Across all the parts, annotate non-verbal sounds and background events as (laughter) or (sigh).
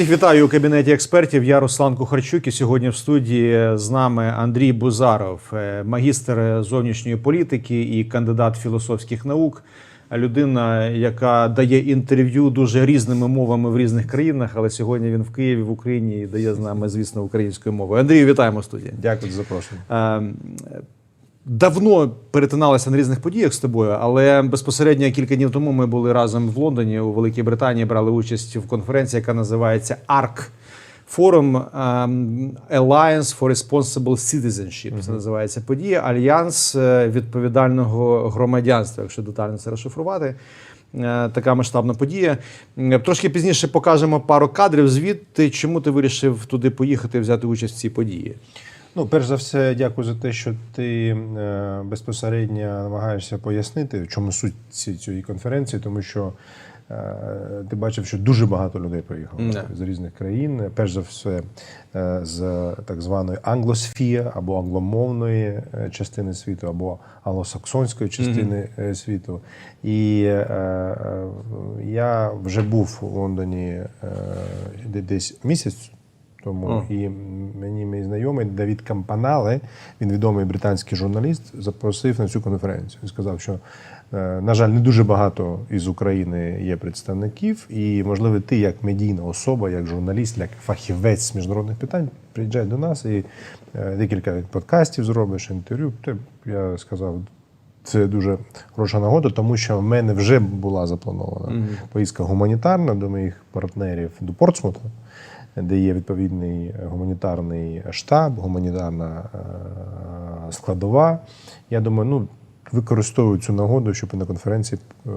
Всіх вітаю у кабінеті експертів. Я Руслан Кухарчук. І сьогодні в студії з нами Андрій Бузаров, е, магістр зовнішньої політики і кандидат філософських наук. Людина, яка дає інтерв'ю дуже різними мовами в різних країнах, але сьогодні він в Києві, в Україні і дає з нами, звісно, українською мовою. Андрію, вітаємо в студії. Дякую за запрошення. Давно перетиналися на різних подіях з тобою, але безпосередньо кілька днів тому ми були разом в Лондоні у Великій Британії, брали участь в конференції, яка називається ARC Forum ем, Alliance for Responsible Citizenship. Це називається подія Альянс е, відповідального громадянства, якщо детально це розшифрувати. Е, Така масштабна подія. Е, Трошки пізніше покажемо пару кадрів звідти. Чому ти вирішив туди поїхати і взяти участь в цій події? Ну, перш за все, дякую за те, що ти е, безпосередньо намагаєшся пояснити, в чому суть цієї конференції, тому що е, ти бачив, що дуже багато людей приїхало Да. з різних країн. Перш за все, е, з так званої англосфії або англомовної частини світу, або англосаксонської частини е, світу. І е, я вже був у Лондоні десь місяць. Тому О. і мені мій знайомий Давід Кампанале, він відомий британський журналіст, запросив на цю конференцію. Він сказав, що, е, на жаль, не дуже багато із України є представників, і, можливо, ти, як медійна особа, як журналіст, як фахівець з міжнародних питань, приїжджай до нас і е, декілька подкастів зробиш, інтерв'ю. Ти, Я сказав, це дуже хороша нагода, тому що в мене вже була запланована поїздка гуманітарна до моїх партнерів до Портсмута, де є відповідний гуманітарний штаб, гуманітарна е, складова. Я думаю, ну використовую цю нагоду, щоб на конференції е,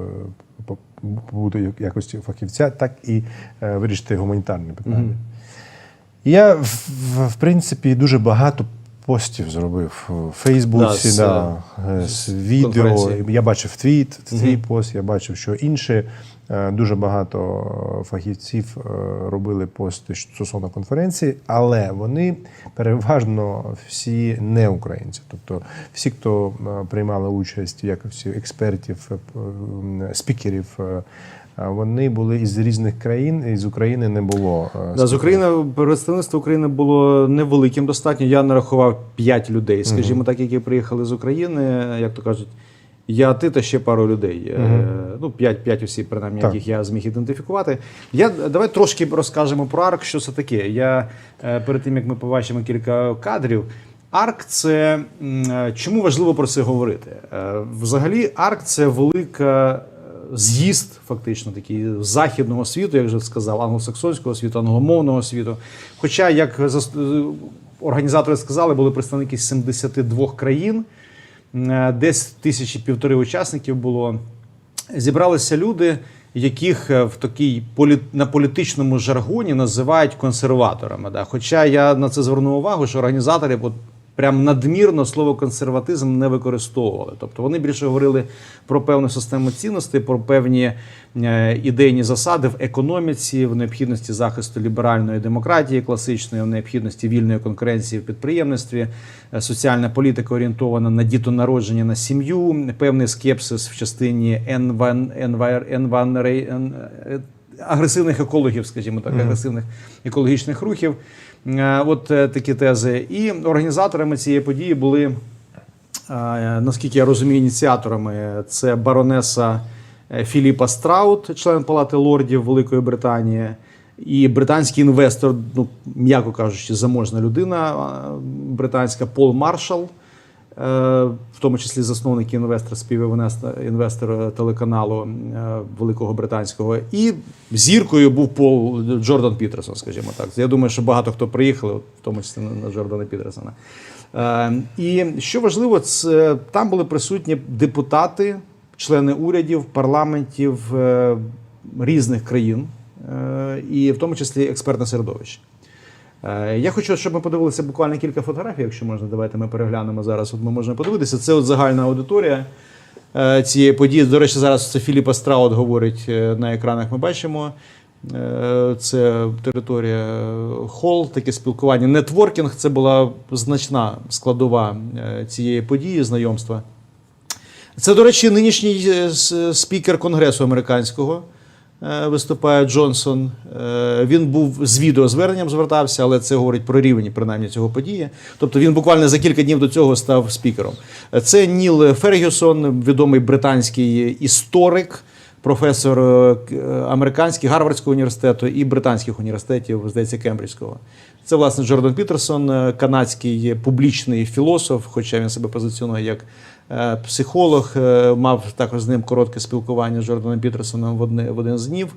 побути якості фахівця, так і е, вирішити гуманітарні питання. І Я, в, в- в принципі, дуже багато постів зробив у Фейсбуці, Да, з, да, е, з відео. Я бачив твіт, твій пост, я бачив, що інші е, дуже багато фахівців е, робили пости стосовно конференції, але вони переважно всі не українці. Тобто всі, хто е, приймали участь в якості експертів, е, спікерів. е, Вони були із різних країн, і з України не було. е, Да, з України представництво України було невеликим достатньо. Я нарахував 5 людей, скажімо так, які приїхали з України, як то кажуть. Я, ти та ще пару людей. Е, Ну, 5, 5 осіб, принаймні, Так. яких я зміг ідентифікувати. Я, давай трошки розкажемо про АРК, що це таке. Я е, перед тим, як ми побачимо кілька кадрів. АРК це е, чому важливо про це говорити? Взагалі, АРК це велика з'їзд, фактично такий західного світу, як вже сказав, англосаксонського світу, англомовного світу. Хоча, як організатори сказали, були представники 72 країн, десь тисячі півтори учасників було. Зібралися люди, яких е, в такій полі... на політичному жаргоні називають консерваторами. Да? Хоча я на це звернув увагу, що організатори от прям надмірно слово консерватизм не використовували. Тобто вони більше говорили про певну систему цінностей, про певні е, ідейні засади в економіці, в необхідності захисту ліберальної демократії класичної, в необхідності вільної конкуренції в підприємництві, е, соціальна політика орієнтована на дітонародження, на сім'ю, певний скепсис в частині агресивних екологів, скажімо так, агресивних екологічних рухів. Е, От е, такі тези. І організаторами цієї події були, е, наскільки я розумію, ініціаторами це баронеса Філіпа Страут, член Палати лордів Великої Британії, і британський інвестор, ну м'яко кажучи, заможна людина британська Пол Маршал. Е, в тому числі засновник і інвестор, співінвестор інвестор телеканалу е, Великого Британського. І зіркою був Пол Джордан Пітерсон, скажімо так. Я думаю, що багато хто приїхали, в тому числі на- на Джордана Пітерсона. Е, І що важливо, це там були присутні депутати, члени урядів, парламентів різних країн, і в тому числі експертне середовище. Е, Я хочу, щоб ми подивилися буквально кілька фотографій, якщо можна, давайте ми переглянемо зараз. От ми можемо подивитися. Це от загальна аудиторія е, цієї події. До речі, зараз це Філіпа Страут говорить е, на екранах. Ми бачимо. Це територія хол, таке спілкування. Нетворкінг це була значна складова цієї події, знайомства. Це, до речі, нинішній спікер Конгресу американського виступає Джонсон. Е, Він був з відеозверненням звертався, але це говорить про рівень принаймні цього події. Тобто він буквально за кілька днів до цього став спікером. Е, Це Ніл Фергюсон, відомий британський історик. Професор е, е, американський Гарвардського університету і британських університетів, здається, Кембриджського. Це власне Джордан Пітерсон, е, канадський публічний філософ, хоча він себе позиціонує як е, психолог. е, Мав також з ним коротке спілкування з Джорданом Пітерсоном в, одне, в один з днів.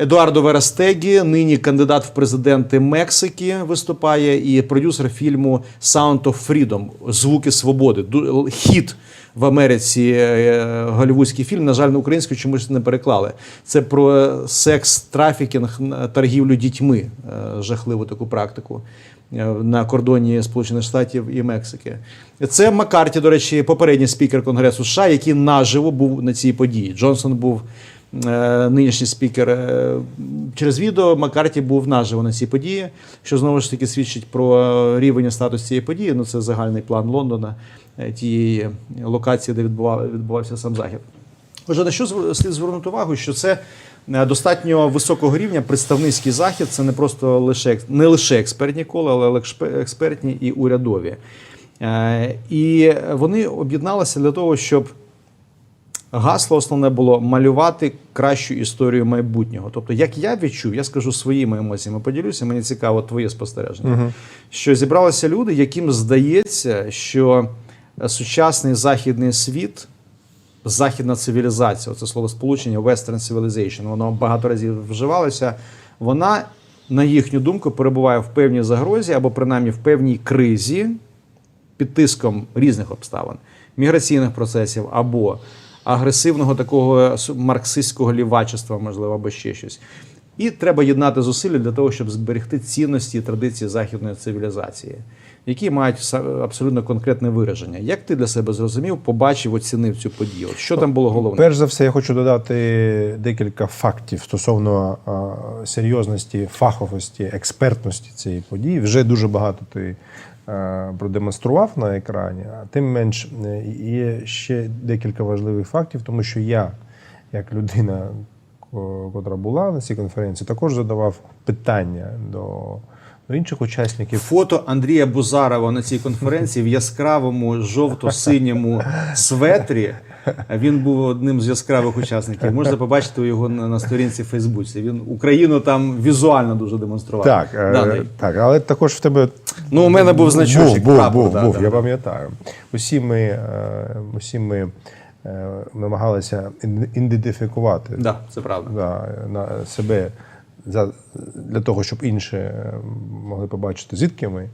Едуардо Верастегі, нині кандидат в президенти Мексики, виступає, і продюсер фільму Sound of Freedom Звуки свободи. Хіт в Америці е, голівудський фільм. На жаль, на українську чомусь не переклали. Це про секс, трафікінг, торгівлю дітьми, е, жахливу таку практику е, на кордоні Сполучених Штатів і Мексики. Це Маккарті, до речі, попередній спікер Конгресу США, який наживо був на цій події. Джонсон був е, нинішній спікер е, через відео. Маккарті був наживо на цій події, що знову ж таки свідчить про е, рівень статус цієї події. Ну це загальний план Лондона, е, тієї локації, де відбував- відбувався сам захід. Отже, на що слід звернути увагу, що це е, достатньо високого рівня представницький захід. Це не просто лише не лише експертні кола, але експертні і урядові. Е, І вони об'єдналися для того, щоб гасло основне було малювати кращу історію майбутнього. Тобто, як я відчув, я скажу своїми емоціями, поділюся. Мені цікаво твоє спостереження. Що зібралися люди, яким здається, що е, сучасний західний світ західна цивілізація, це слово сполучення Western Civilization, воно багато разів вживалося. Вона, на їхню думку, перебуває в певній загрозі або принаймні в певній кризі під тиском різних обставин, міграційних процесів або агресивного такого марксистського лівачества, можливо, або ще щось. І треба єднати зусилля для того, щоб зберегти цінності і традиції західної цивілізації, які мають абсолютно конкретне вираження. Як ти для себе зрозумів, побачив, оцінив цю подію? Що там було головне? Перш за все, я хочу додати декілька фактів стосовно серйозності, фаховості, експертності цієї події. Вже дуже багато ти а, продемонстрував на екрані, а тим менш е, є ще декілька важливих фактів, тому що я, як людина, котра була на цій конференції, також задавав питання до, до інших учасників. Фото Андрія Бузарова на цій конференції в яскравому жовто-синьому светрі. Він був одним з яскравих учасників. Можна побачити його на, на сторінці в Фейсбуці. Він Україну там візуально дуже демонстрував. Так, е, Даний. так, але також в тебе Ну, у мене був значочок. Був, був, прапор, був, да, був, да, я да. пам'ятаю. Усі ми, е, усі ми е, намагалися ідентифікувати Да, це правда. да, на себе за, для того, щоб інші е, могли побачити, звідки ми.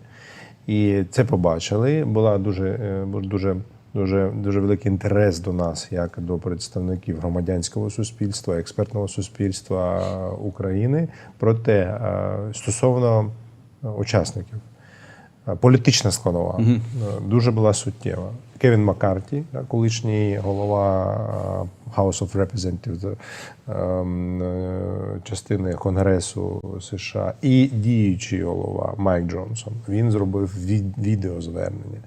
І це побачили. Була дуже, е, дуже, дуже, дуже великий інтерес до нас, як до представників громадянського суспільства, експертного суспільства України. Проте е, стосовно учасників. Е, Політична складова е, дуже була суттєва. Кевін Маккарті, колишній голова е, House of Representatives ем, частини Конгресу США, і діючий голова Майк Джонсон. Він зробив від- відеозвернення,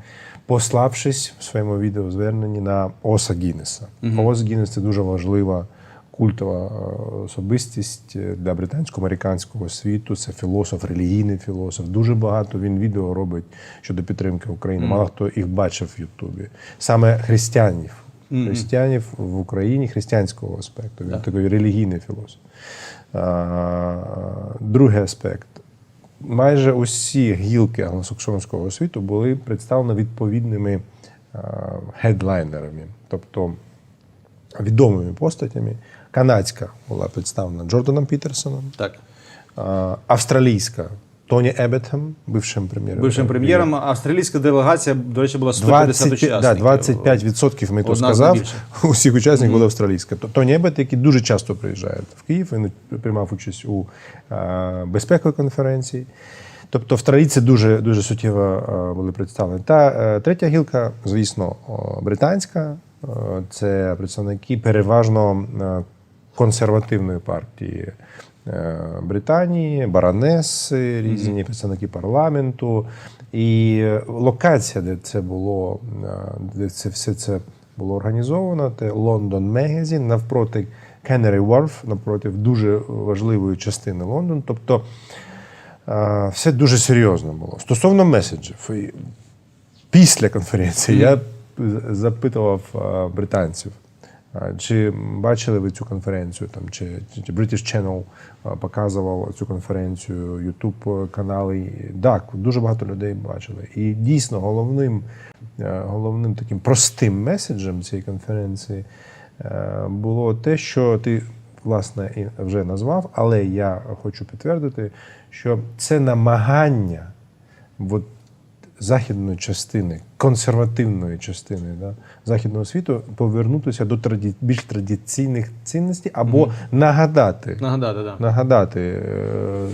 пославшись в своєму відеозверненні на Оса Гіннеса. Ос Гіннес це дуже важлива культова е, особистість е, для британсько-американського світу. Це філософ, релігійний філософ. Дуже багато він відео робить щодо підтримки України. Мало хто їх бачив в Ютубі. Саме християнів. Християнів в Україні християнського аспекту. Він такий релігійний філософ. Другий аспект. Майже усі гілки англосаксонського світу були представлені відповідними а, хедлайнерами, тобто відомими постатями. Канадська була представлена Джорданом Пітерсоном, Так. австралійська Тоні Ебетхем, бившим прем'єром. Бившим прем'єром австралійська делегація, до речі, була 150 25, да, учасників. 25% ми то сказав. (laughs) Усіх учасників була австралійська. То- Тоні Ебет, який дуже часто приїжджає в Київ, він приймав участь у безпековій конференції. Тобто австралійці дуже, дуже суттєво були представлені. Та е, третя гілка, звісно, британська. Це представники переважно е, консервативної партії е, Британії, баронеси, різні представники парламенту. І локація, де це було, е, де це все це було організовано, це Лондон Мегазін навпроти Canary Wharf напротив дуже важливої частини Лондона. Тобто е, все дуже серйозно було. Стосовно меседжів, після конференції я запитував британців. Чи бачили ви цю конференцію? Там чи, British Channel показував цю конференцію, YouTube канали? Так, дуже багато людей бачили. І дійсно головним, е, головним таким простим меседжем цієї конференції е, було те, що ти власне вже назвав, але я хочу підтвердити, що це намагання от, західної частини, консервативної частини да, західного світу повернутися до траді... більш традиційних цінностей або нагадати, Нагадати, так. нагадати е,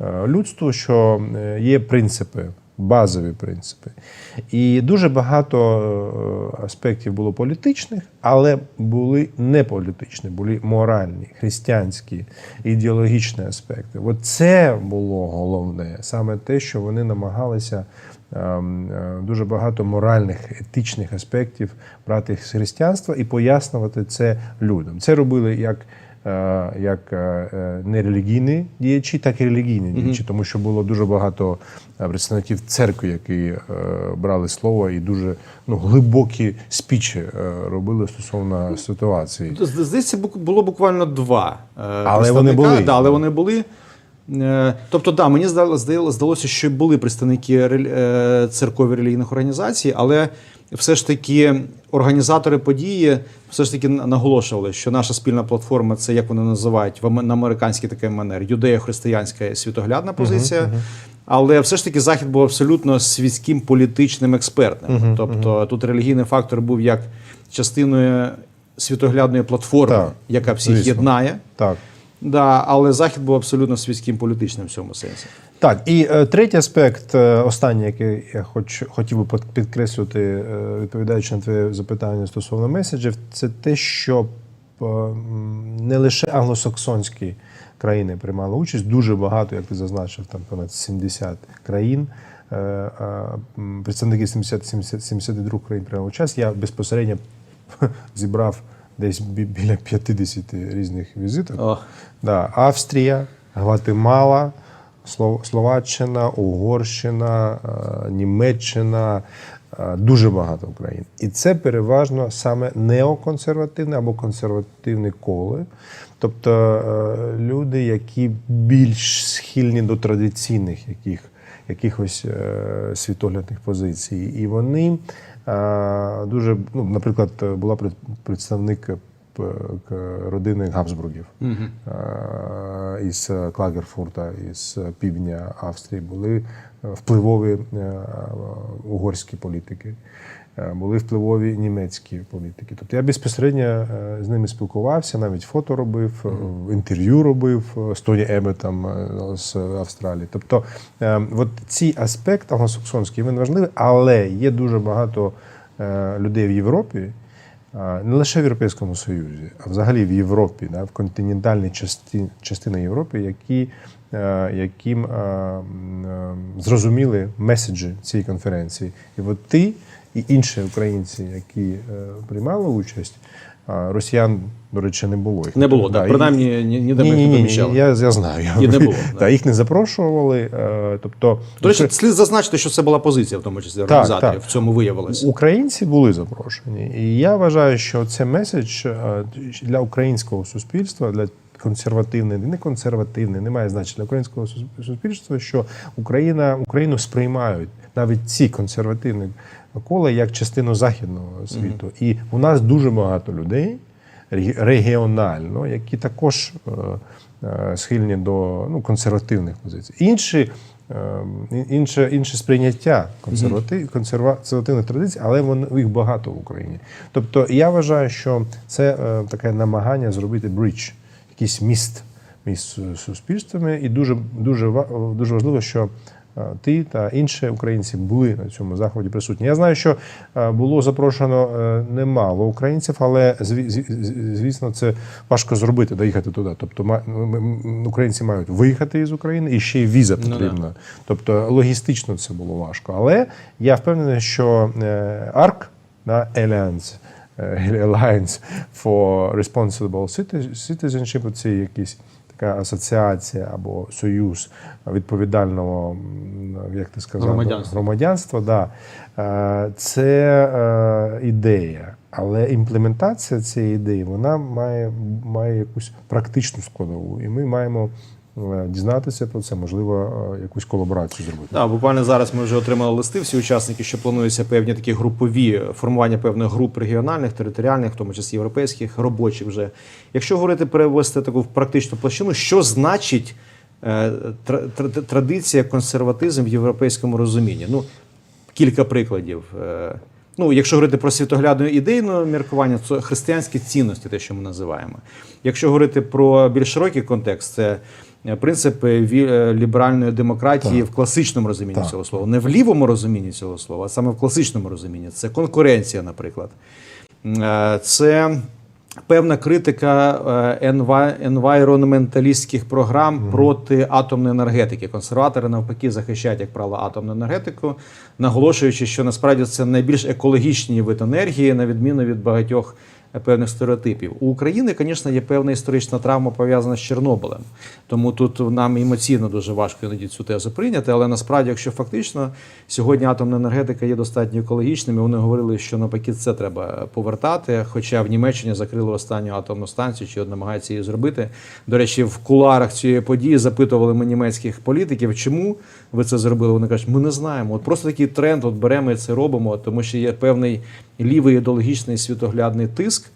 е, людству, що е, є принципи, базові принципи. І дуже багато е, аспектів було політичних, але були не політичні, були моральні, християнські, ідеологічні аспекти. От це було головне, саме те, що вони намагалися. Ем, е, Дуже багато моральних, етичних аспектів брати з християнства і пояснювати це людям. Це робили як е, як е, нерелігійні діячі, так і релігійні діячі, тому що було дуже багато представників церкви, які брали слово і дуже ну, глибокі спічі робили стосовно ситуації. З- Здається, було буквально два. Але вони були. Да, але вони були. Е, Тобто, да, мені здало- здало- здалося, що були представники е, церкові релігійних організацій, але все ж таки організатори події все ж таки наголошували, що наша спільна платформа це як вони називають в аме- на американський такий манер юдео-християнська світоглядна позиція. Але все ж таки захід був абсолютно світським політичним експертним. тобто тут релігійний фактор був як частиною світоглядної платформи, Так, яка всіх звісно. єднає. Так. Да, але захід був абсолютно світським політичним в цьому сенсі. Так, і е, третій аспект, е, останній, який я хоч, хотів би під- підкреслити, е, відповідаючи на твоє запитання стосовно меседжів, це те, що е, не лише англосаксонські країни приймали участь, дуже багато, як ти зазначив, там понад 70 країн. е, е, Представники 70, 70, 72 країн приймали участь. Я безпосередньо (laughs) зібрав десь біля 50 різних візиток. О. Да, Австрія, Гватемала, Словаччина, Угорщина, е, Німеччина, е, дуже багато країн. І це переважно саме неоконсервативне або консервативне коло. Тобто е, люди, які більш схильні до традиційних яких, якихось світоглядних позицій. І вони дуже, ну, наприклад, була представник к- родини Габсбургів угу. із Клагерфурта, із півдня Австрії були е, впливові е, угорські політики, е, були впливові німецькі політики. Тобто я безпосередньо е, з ними спілкувався, навіть фото робив, е, інтерв'ю робив е, з Тоні Еметом е, з Австралії. Тобто, е, от цей аспект англосаксонський він важливий, але є дуже багато е, людей в Європі. Не лише в Європейському Союзі, а взагалі в Європі, да, в континентальній частині, частині Європи, які, е, яким е, е, зрозуміли меседжі цієї конференції. І от ти і інші українці, які е, приймали участь, а, росіян, до речі, не було. Їх Не було, так. і- Принаймні, ні- ніде ні, ні, не ні, я, я знаю. І не було, (laughs) Да, да. їх не запрошували. е, Тобто, До речі, слід зазначити, що це була позиція, в тому числі організаторів. так. В цьому виявилось. Українці були запрошені, і я вважаю, що це меседж е, для українського суспільства, для консервативне, не консервативне, немає значення для українського сус- суспільства, що Україна Україну сприймають навіть ці консервативні кола як частину західного світу. І у нас дуже багато людей регіонально, які також е, е, схильні до ну, консервативних позицій. Інші е, інше, інше сприйняття консерватив, консервативних традицій, але вони їх багато в Україні. Тобто я вважаю, що це е, таке намагання зробити бридж, якийсь міст між суспільствами, і дуже дуже дуже важливо, що ти та інші українці були на цьому заході присутні. Я знаю, що е, було запрошено е, немало українців, але зві- зві- звісно, це важко зробити, доїхати туди. Тобто, українці мають виїхати з України і ще й віза Ну, да. потрібна. Тобто логістично це було важко. Але я впевнений, що е, АРК, да, Alliance, е, Alliance for Responsible Citizenship, це якісь така асоціація або союз відповідального, як ти сказав, Громадянства. громадянства. Да. Е, Це е, ідея, але імплементація цієї ідеї вона має, має якусь практичну складову, і ми маємо дізнатися про це, можливо, е, якусь колаборацію зробити. Так, буквально зараз ми вже отримали листи. Всі учасники, що плануються певні такі групові формування певних груп регіональних, територіальних, в тому числі європейських, робочих вже. Якщо говорити перевести таку в практичну площину, що значить е, тр- тр- традиція, консерватизм в європейському розумінні? Ну, кілька прикладів. Е, Ну, якщо говорити про світоглядне ідейне міркування, це християнські цінності, те, що ми називаємо. Якщо говорити про більш широкий контекст, це е, принципи ві- е, ліберальної демократії в класичному розумінні Так. цього слова, не в лівому розумінні цього слова, а саме в класичному розумінні. Це конкуренція, наприклад. Е, Це певна критика е, енвайронменталістських програм проти атомної енергетики. Консерватори навпаки захищають, як правило, атомну енергетику, наголошуючи, що насправді це найбільш екологічні вид енергії, на відміну від багатьох е, певних стереотипів. У України, звісно, є певна історична травма пов'язана з Чорнобилем. Тому тут нам емоційно дуже важко іноді цю тезу прийняти. Але насправді, якщо фактично сьогодні атомна енергетика є достатньо екологічною, вони говорили, що навпаки це треба повертати. Хоча в Німеччині закрили останню атомну станцію, чи намагаються її зробити. До речі, в куларах цієї події запитували ми німецьких політиків, чому ви це зробили. Вони кажуть, ми не знаємо. От просто такий тренд, от беремо і це робимо, тому що є певний лівий ідеологічний світоглядний тиск.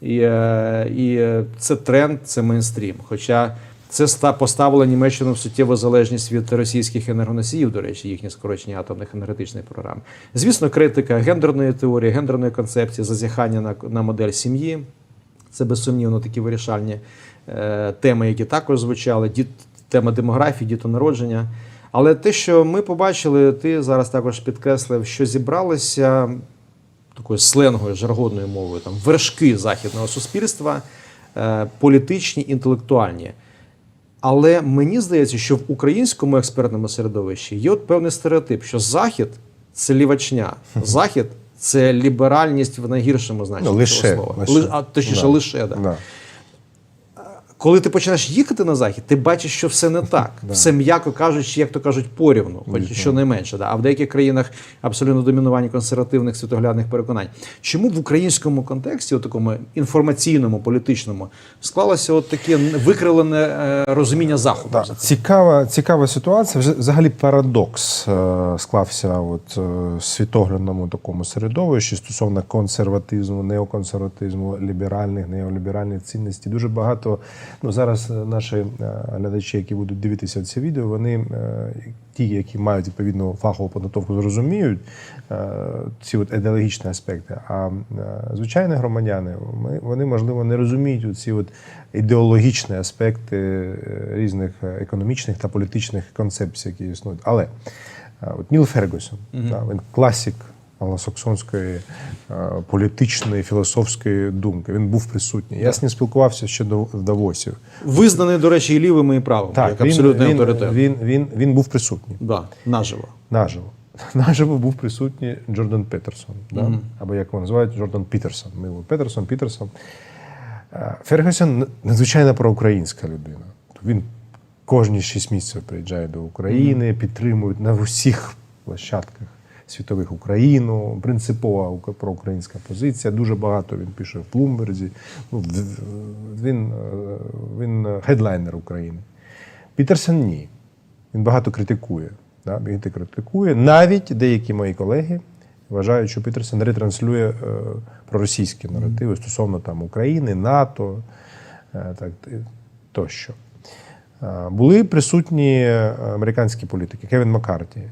І, е, і це тренд, це мейнстрім. Хоча це ста- поставило Німеччину в суттєву залежність від російських енергоносіїв, до речі, їхні скорочення атомних енергетичних програм. Звісно, критика гендерної теорії, гендерної концепції, зазіхання на, на модель сім'ї. Це безсумнівно такі вирішальні е, теми, які також звучали. Діт, тема демографії, дітонародження. Але те, що ми побачили, ти зараз також підкреслив, що зібралися такою сленгою, жаргонною мовою, там вершки західного суспільства, е, політичні, інтелектуальні. Але мені здається, що в українському експертному середовищі є от певний стереотип, що Захід це лівачня, Захід це ліберальність в найгіршому значенні Ну, лише, цього слова. лише. А точніше, Да. лише да. Да. Коли ти починаєш їхати на захід, ти бачиш, що все не так. (laughs) Все м'яко кажучи, як то кажуть, порівну, хоч щонайменше. Да. А в деяких країнах абсолютно домінування консервативних світоглядних переконань. Чому в українському контексті, у такому інформаційному, політичному, склалося от таке викрилене е, розуміння заходу? Да, цікава, цікава ситуація. Взагалі парадокс е, склався от, е, світоглядному такому середовищі стосовно консерватизму, неоконсерватизму, ліберальних, неоліберальних цінностей. Дуже багато. Ну зараз е, наші е, глядачі, які будуть дивитися це відео, вони е, ті, які мають відповідну фахову підготовку, зрозуміють ці от ідеологічні аспекти. А звичайні громадяни, вони можливо не розуміють ці от ідеологічні аспекти різних економічних та політичних концепцій, які існують. Але от Ніл Фергюсон, да, він класик англосаксонської е, політичної філософської думки. Він був присутній. Я з ним спілкувався ще до в Давосі. Визнаний, до речі, і лівими, і правими, як він, абсолютний він, авторитет. він, він, він був присутній. Да, наживо. Наживо. (laughs) Наживо був присутній Джордан Петерсон, да? або як його називають, Джордан Пітерсон. Ми його Петерсон, Пітерсон. Е, Фергюсон надзвичайно проукраїнська людина. Він кожні шість місяців приїжджає до України, підтримують на всіх площадках світових Україну, принципова проукраїнська позиція. Дуже багато він пише в Блумберзі. Ну, Він, е, він хедлайнер України. Пітерсон ні. Він багато критикує. Да? Він критикує. Навіть деякі мої колеги вважають, що Пітерсон ретранслює е, проросійські наративи стосовно там України, НАТО е, так, тощо. Е, Були присутні е, американські політики. Кевін Маккарті, е,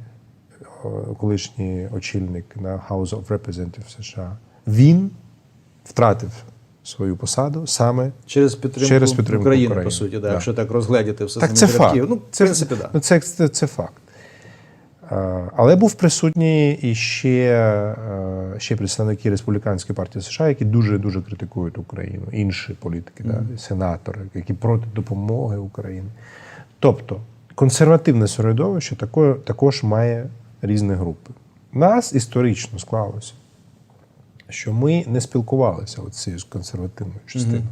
колишній очільник на House of Representatives США. Він втратив свою посаду саме Через підтримку, Через підтримку України, України, по суті, да, да. якщо так розгледіти все Так, це факт. Ну, в це, принципі, да. ну, це, це, це факт. Але був присутній і ще, ще представники республіканської партії США, які дуже дуже критикують Україну, інші політики, да, сенатори, які проти допомоги Україні. Тобто консервативне середовище також має різні групи. Нас історично склалося, що ми не спілкувалися от з цією консервативною частиною.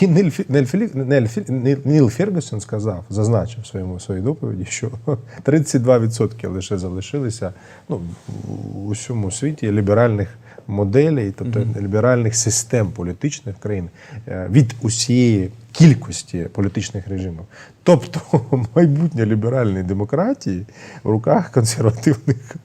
І Ніл- Фергюсон сказав, зазначив в своєму своїй доповіді, що (laughs) 32% лише залишилися ну, у усьому світі ліберальних моделей, тобто ліберальних систем політичних країн е, від усієї кількості політичних режимів. Тобто (laughs) майбутнє ліберальної демократії в руках консервативних.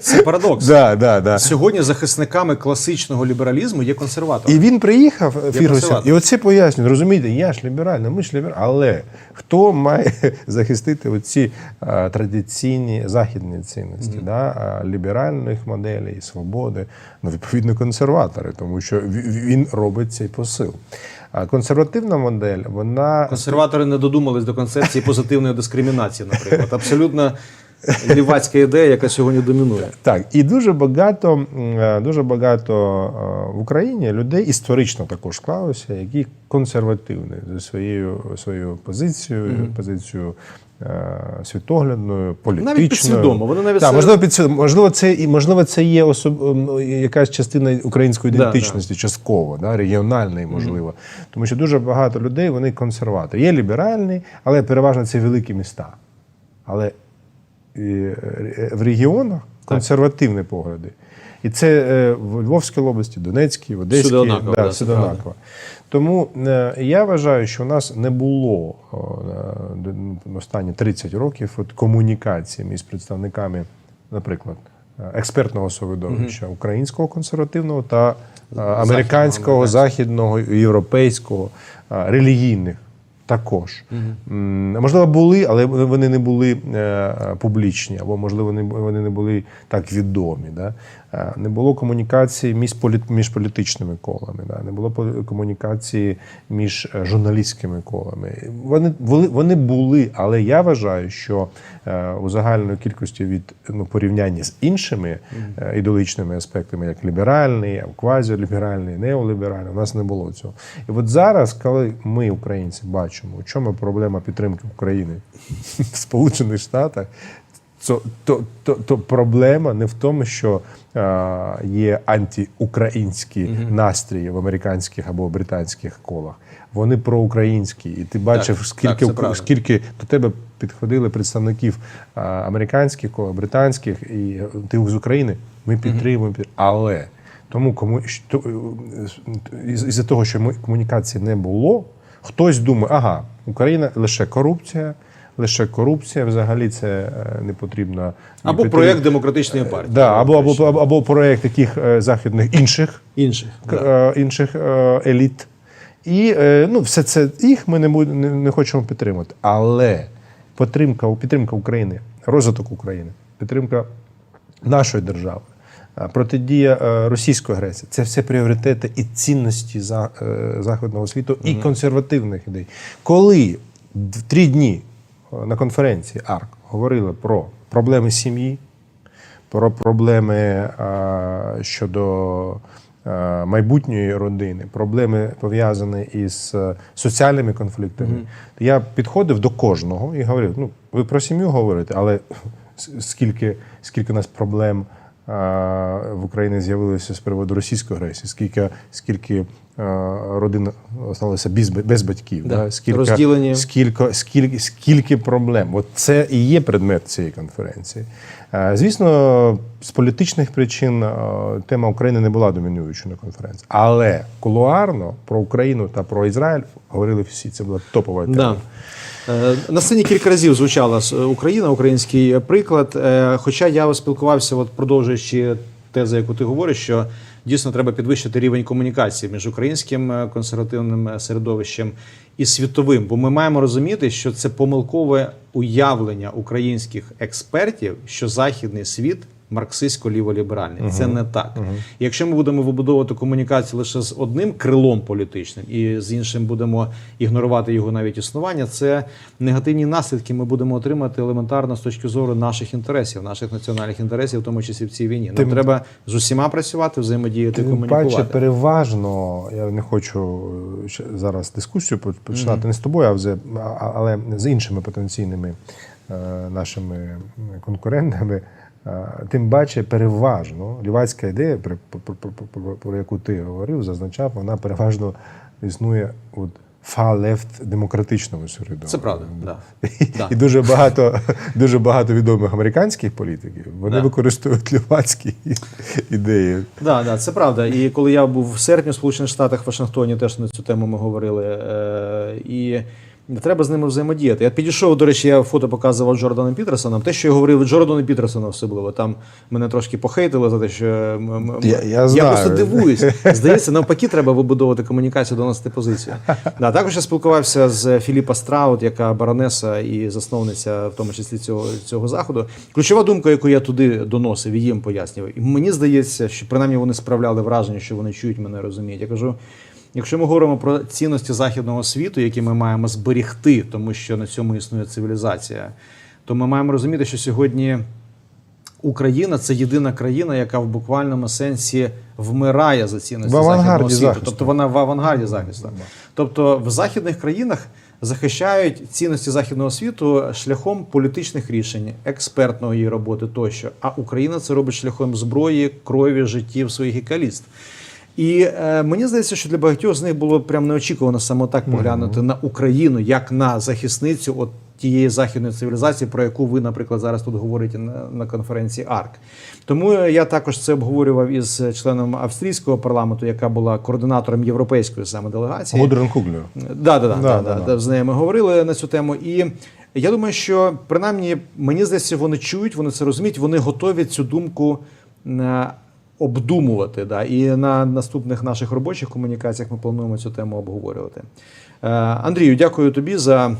Це парадокс. Да, да, да. Сьогодні захисниками класичного лібералізму є консерватори. І він приїхав, Фіргюсон, і оце пояснює. Розумієте, я ж ліберальний, ми ж ліберальні. Але хто має (laughs) захистити оці а, традиційні західні цінності, да, а, ліберальних моделей, свободи? Ну, відповідно, консерватори, тому що він робить цей посил. А консервативна модель, вона Консерватори не додумались до концепції позитивної дискримінації, наприклад. Абсолютно лівацька ідея, яка сьогодні домінує. Так, і дуже багато, е, дуже багато е, в Україні людей історично також склалося, які консервативні за своєю своєю позицією, позицією е, світоглядною, політичною. Навіть підсвідомо. Вони навіть так, це- можливо, підсвідомо. Можливо, це і можливо, це є особ... якась частина української Да, ідентичності, частково, да, регіональної, можливо. Тому що дуже багато людей вони консерватори. Є ліберальні, але переважно це великі міста. Але в регіонах консервативні погляди. І це е, в Львовській області, Донецькій, в Одеській, Всюди однаково, да, да, всюди однаково. Тому е, я вважаю, що у нас не було е, останні 30 років от, комунікації між представниками, наприклад, е, експертного середовища українського консервативного та е, американського, західного, європейського, е, релігійних. Також М, можливо були, але вони не були е, публічні, або можливо вони не були так відомі. Да? Е, Не було комунікації між, між політичними колами, да? не було комунікації між е, журналістськими колами. Вони вони були, але я вважаю, що у загальної кількості від ну, порівняння з іншими е, ідеологічними аспектами, як ліберальний, квазіліберальний, неоліберальний, у нас не було цього. І от зараз, коли ми, українці, бачимо, у чому проблема підтримки України в Сполучених Штатах, то, то, то, то проблема не в тому, що е, є антиукраїнські настрої в американських або британських колах. Вони проукраїнські. І ти бачив, Так, скільки, так, скільки до тебе підходили представників а, американських британських, і е, ти з України. Ми підтримуємо. під- Але тому кому що, е, із- із-за того, що ми комунікації не було, хтось думає, ага, Україна лише корупція. Лише корупція, взагалі це е, не потрібно. Або потрібно- проєкт демократичної партії. Да, або, або, або, або проєкт таких е, західних інших інших. к- е, інших еліт. І ну, все це їх ми не, не, не хочемо підтримати. Але підтримка, підтримка України, розвиток України, підтримка нашої держави, протидія е, російської агресії це все пріоритети і цінності е, західного світу і консервативних ідей. Коли в три дні е, на конференції АРК говорили про проблеми сім'ї, про проблеми щодо майбутньої родини, проблеми пов'язані із соціальними конфліктами. То Я підходив до кожного і говорив: ну, ви про сім'ю говорите, але скільки, скільки у нас проблем в Україні з'явилося з приводу російської агресії, скільки, скільки е, родин залишилося без, без батьків, Да. да. скільки, Розділені. скільки, скільки, скільки проблем. От це і є предмет цієї конференції. Е, Звісно, з політичних причин е, тема України не була домінуючою на конференції. Але кулуарно про Україну та про Ізраїль говорили всі. Це була топова тема. Да. Е, На сцені кілька разів звучала Україна, український приклад. Е, Хоча я спілкувався, от продовжуючи тезу, яку ти говориш, що дійсно треба підвищити рівень комунікації між українським е, консервативним е, середовищем і світовим. Бо ми маємо розуміти, що це помилкове уявлення українських експертів, що західний світ. Марксистсько-ліволіберальний. Це не так. І Якщо ми будемо вибудовувати комунікацію лише з одним крилом політичним і з іншим будемо ігнорувати його навіть існування, це негативні наслідки ми будемо отримати елементарно з точки зору наших інтересів, наших національних інтересів, в тому числі в цій війні. Нам Тим- треба з усіма працювати, взаємодіяти, Тим комунікувати. паче, переважно, я не хочу е, зараз дискусію по- починати не з тобою, а вже, але з іншими потенційними е, нашими конкурентами. Тим паче, переважно лівацька ідея, про, про, про, про, про- про яку ти говорив, зазначав, вона переважно існує от far left демократичному середовищі. Це правда, да. (laughs) Да. І дуже багато, дуже багато відомих американських політиків вони Да. використовують лівацькі (laughs) ідеї. Да, да, це правда. І коли я був в серпні в Сполучених Штатах в Вашингтоні, теж на цю тему ми говорили. Е, і треба з ними взаємодіяти. Я підійшов, до речі, я фото показував Джорданом Пітерсоном. Те, що я говорив Джордану Пітерсону особливо, там мене трошки похейтили за те, що м- Я- я знаю. просто дивуюсь. Здається, навпаки, треба вибудовувати комунікацію, доносити позицію. Да, також я спілкувався з Філіпа Страут, яка баронеса і засновниця, в тому числі цього, цього заходу. Ключова думка, яку я туди доносив і їм пояснював. І мені здається, що принаймні вони справляли враження, що вони чують мене, розуміють. Я кажу. Якщо ми говоримо про цінності західного світу, які ми маємо зберігти, тому що на цьому існує цивілізація, то ми маємо розуміти, що сьогодні Україна це єдина країна, яка в буквальному сенсі вмирає за цінності західного світу. захисту. Тобто вона в авангарді захисту. Тобто в західних країнах захищають цінності західного світу шляхом політичних рішень, експертної роботи тощо. А Україна це робить шляхом зброї, крові, життів своїх і каліст. І е, мені здається, що для багатьох з них було прям неочікувано саме так поглянути на Україну як на захисницю от тієї західної цивілізації, про яку ви, наприклад, зараз тут говорите на, на конференції АРК. Тому я також це обговорював із членом австрійського парламенту, яка була координатором європейської саме делегації. Гудрен Куглер. Да, да, да, Да, да, да, да, да. да. З нею ми говорили на цю тему. І я думаю, що принаймні мені здається, вони чують, вони це розуміють, вони готові цю думку е, обдумувати. Да. І на наступних наших робочих комунікаціях ми плануємо цю тему обговорювати. Е, Андрію, дякую тобі за.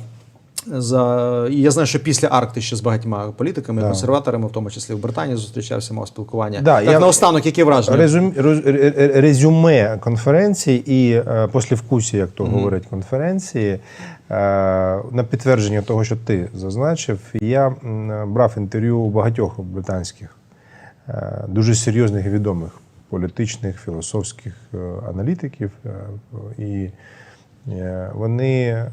За і я знаю, що після Аркти ще з багатьма політиками, Да. консерваторами, в тому числі в Британії, зустрічався, мав спілкування. Да, так, я- наостанок, яке враження? Резюм, резюме конференції і е, послівкусі, як то говорять конференції, е, на підтвердження того, що ти зазначив, я брав інтерв'ю у багатьох британських дуже серйозних і відомих політичних, філософських е, аналітиків. е, І е, вони е,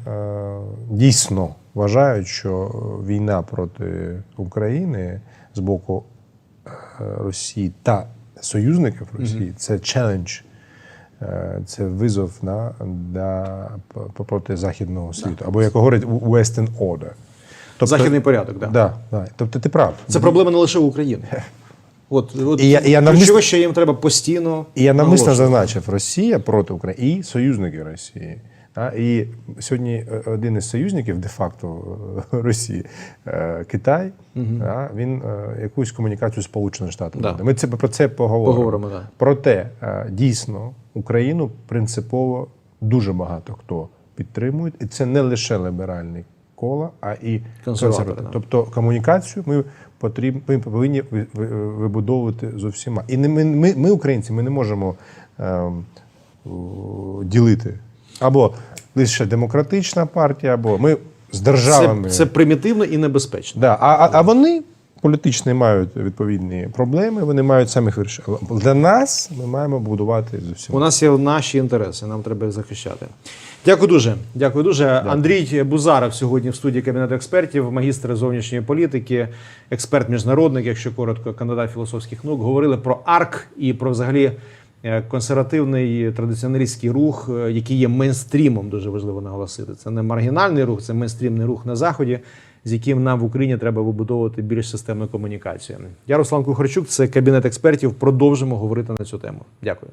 дійсно вважають, що війна проти України з боку е, Росії та союзників Росії це челендж, е, це визов на, на, проти західного світу. Або як говорять, Western Order. Тобто, Західний порядок, да. Да, да. Тобто ти прав. Це проблема не лише України. (laughs) От, от І я- я навмис- що їм треба постійно. І я навмисно зазначив Росія проти України і союзники Росії. А, і сьогодні е, один із союзників де-факто е, (laughs) Росії, е, Китай, а, він якусь комунікацію з Сполученими Штатами. Да. Ми це про це поговоримо. Поговоримо, да. Проте дійсно Україну принципово дуже багато хто підтримує, і це не лише ліберальні кола, а і Консерватори, консерватори. Тобто комунікацію ми потріб, ми повинні ви- ви- вибудовувати з усіма. І не ми, ми, ми, українці, ми не можемо е, ділити або лише демократична партія, або ми з державами. Це, це примітивно і небезпечно. Да. А, а, а вони політичні мають відповідні проблеми, вони мають самих вирішити. Для нас ми маємо будувати з усіма. У нас є наші інтереси, нам треба їх захищати. Дякую дуже. Дякую дуже. Андрій Бузаров сьогодні в студії Кабінету експертів, магістр зовнішньої політики, експерт міжнародник, якщо коротко, кандидат філософських наук. Говорили про АРК і про взагалі е, консервативний традиціоналістський рух, е, який є мейнстрімом, дуже важливо наголосити. Це не маргінальний рух, це мейнстрімний рух на заході, з яким нам в Україні треба вибудовувати більш системну комунікацію. Я Руслан Кухарчук, це кабінет експертів. Продовжимо говорити на цю тему. Дякую.